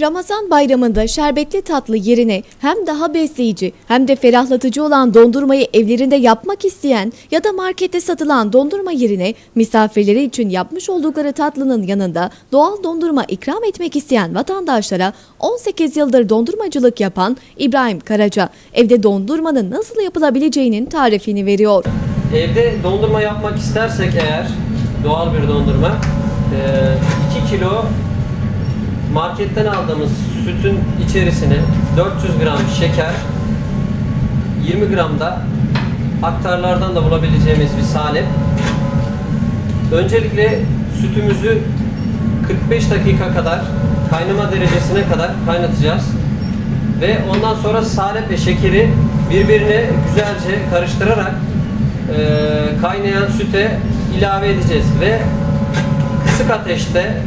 Ramazan bayramında şerbetli tatlı yerine hem daha besleyici hem de ferahlatıcı olan dondurmayı evlerinde yapmak isteyen ya da markette satılan dondurma yerine misafirleri için yapmış oldukları tatlının yanında doğal dondurma ikram etmek isteyen vatandaşlara 18 yıldır dondurmacılık yapan İbrahim Karaca evde dondurmanın nasıl yapılabileceğinin tarifini veriyor. Evde dondurma yapmak istersek eğer doğal bir dondurma 2 kilo marketten aldığımız sütün içerisine 400 gram şeker 20 gram da aktarlardan da bulabileceğimiz bir salep. Öncelikle sütümüzü 45 dakika kadar kaynama derecesine kadar kaynatacağız. Ve ondan sonra salep ve şekeri birbirine güzelce karıştırarak e, kaynayan süte ilave edeceğiz. Ve kısık ateşte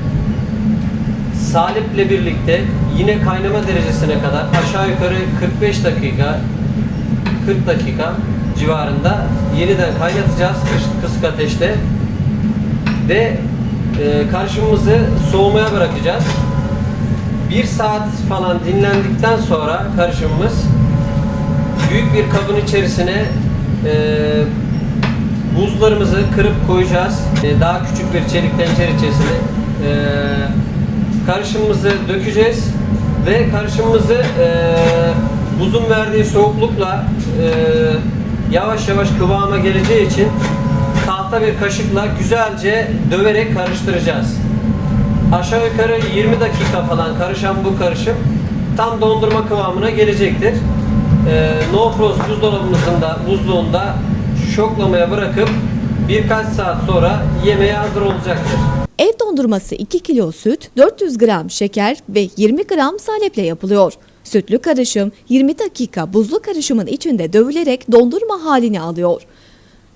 saliple birlikte yine kaynama derecesine kadar aşağı yukarı 45 dakika 40 dakika civarında yeniden kaynatacağız kıs- kısık ateşte ve e, karışımımızı soğumaya bırakacağız. Bir saat falan dinlendikten sonra karışımımız büyük bir kabın içerisine e, buzlarımızı kırıp koyacağız. E, daha küçük bir çelik tencere içerisine e, karışımımızı dökeceğiz ve karışımımızı e, buzun verdiği soğuklukla e, yavaş yavaş kıvama geleceği için tahta bir kaşıkla güzelce döverek karıştıracağız. Aşağı yukarı 20 dakika falan karışan bu karışım tam dondurma kıvamına gelecektir. Ee, no frost buzdolabımızın da buzluğunda şoklamaya bırakıp birkaç saat sonra yemeğe hazır olacaktır. Ev dondurması 2 kilo süt, 400 gram şeker ve 20 gram saleple yapılıyor. Sütlü karışım 20 dakika buzlu karışımın içinde dövülerek dondurma halini alıyor.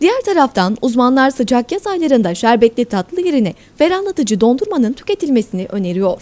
Diğer taraftan uzmanlar sıcak yaz aylarında şerbetli tatlı yerine ferahlatıcı dondurmanın tüketilmesini öneriyor.